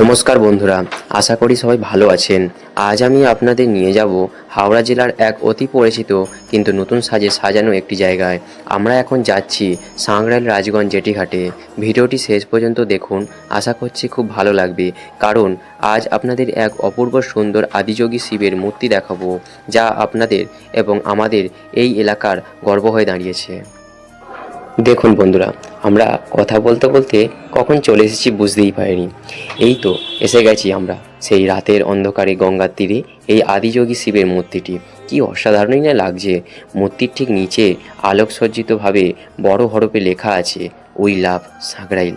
নমস্কার বন্ধুরা, আশা করি সবাই ভালো আছেন। আজ আমি আপনাদের নিয়ে যাব হাওড়া জেলার এক অতি পরিচিত কিন্তু নতুন সাজে সাজানো একটি জায়গায়। আমরা এখন যাচ্ছি সাংগ্রাইল রাজগঞ্জ জেটিঘাটে। ভিডিওটি শেষ পর্যন্ত দেখুন, আশা করছি খুব ভালো লাগবে। কারণ আজ আপনাদের এক অপূর্ব সুন্দর আদিযোগী শিবের মূর্তি দেখাবো, যা আপনাদের এবং আমাদের এই এলাকার গর্ব হয়ে দাঁড়িয়েছে। দেখুন বন্ধুরা আমরা কথা বলতে বলতে কখন চলে এসেছি বুঝতেই পারিনি। এই তো এসে গেছি আমরা, সেই রাতের অন্ধকারে গঙ্গার তীরে এই আদিযোগী শিবের মূর্তিটি। কি অসাধারণই না লাগছে, মূর্তির ঠিক নিচে আলোকসজ্জিতভাবে বড় হরপে লেখা আছে, উই লাভ সাগরাইল।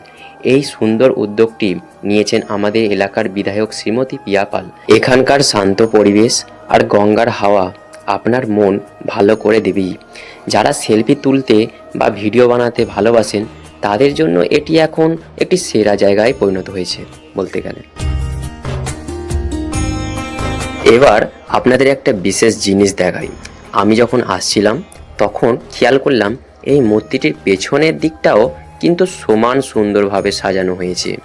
এই সুন্দর উদ্যোগটি নিয়েছেন আমাদের এলাকার বিধায়ক শ্রীমতী পিয়াপাল এখানকার শান্ত পরিবেশ আর গঙ্গার হাওয়া আপনার মন ভালো করে দেবেই। যারা সেলফি তুলতে বা ভিডিও বানাতে ভালোবাসেন তাদের জন্য এটি এখন একটি সেরা জায়গায় পরিণত হয়েছে, বলতে গেলে। এবার আপনাদের একটা বিশেষ জিনিস দেখাই। আমি যখন আসছিলাম, তখন খেয়াল করলাম এই মূর্তিটির পেছনের দিকটাও কিন্তু সমান সুন্দরভাবে সাজানো হয়েছে।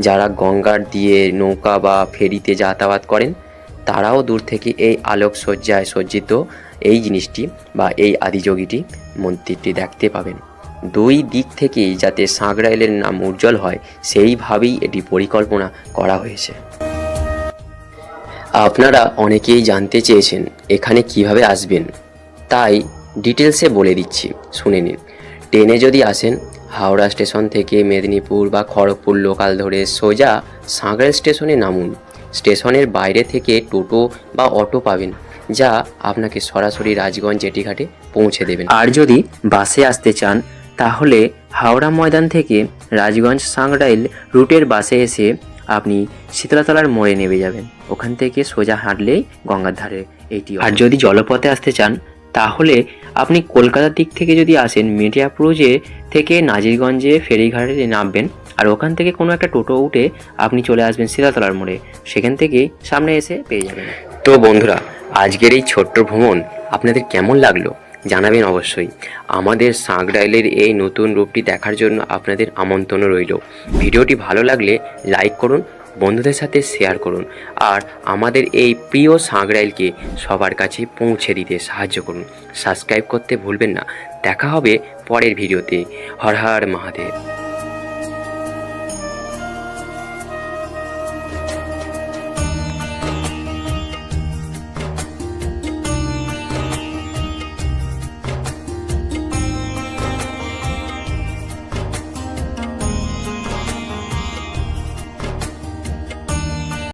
যারা গঙ্গার দিয়ে নৌকা বা ফেরিতে যাতায়াত করেন, তারাও দূর থেকে এই আলোকসজ্জায় সজ্জিত এই জিনিসটি বা এই আদিযোগীটি মন্দিরটি দেখতে পাবেন। দুই দিক থেকেই যাতে সাঁকরাইলের নাম উজ্জ্বল হয়, সেইভাবেই এটি পরিকল্পনা করা হয়েছে। আপনারা অনেকেই জানতে চেয়েছেন এখানে কীভাবে আসবেন। তাই ডিটেলসে বলে দিচ্ছি, শুনে নিন। ট্রেনে যদি আসেন, হাওড়া স্টেশন থেকে মেদিনীপুর বা খড়গপুর লোকাল ধরে সোজা সাঁকরাইল স্টেশনে নামুন। স্টেশনের বাইরে থেকে টোটো বা অটো পাবেন, যা আপনাকে সরাসরি রাজগঞ্জ জেটিঘাটে পৌঁছে দেবেন। আর যদি বাসে আসতে চান তাহলে হাওড়া ময়দান থেকে রাজগঞ্জ সাংরাইল রুটের বাসে এসে আপনি শীতলাতলার মোড়ে নেমে যাবেন। ওখান থেকে সোজা হাঁটলেই গঙ্গার ধারে এইটি আর যদি জলপথে আসতে চান তাহলে আপনি কলকাতার দিক থেকে যদি আসেন মিডিয়াপুরুজে থেকে নাজিরগঞ্জে ফেরিঘাটে নামবেন আর ওখান থেকে কোনো একটা টোটো উঠে আপনি চলে আসবেন শীতলাতলার মোড়ে। সেখান থেকে সামনে এসে পেয়ে যাবেন। তো বন্ধুরা আজকের এই ছোট্ট ভ্রমণ আপনাদের কেমন লাগল? জানাবেন অবশ্যই। আমাদের সাঁকরাইলের এই নতুন রূপটি দেখার জন্য আপনাদের আমন্ত্রণ রইল। ভিডিওটি ভালো লাগলে লাইক করুন, বন্ধুদের সাথে শেয়ার করুন, আর আমাদের এই প্রিয় সাঁকরাইলকে সবার কাছে পৌঁছে দিতে সাহায্য করুন। সাবস্ক্রাইব করতে ভুলবেন না। দেখা হবে পরের ভিডিওতে। হর হর মহাদেব।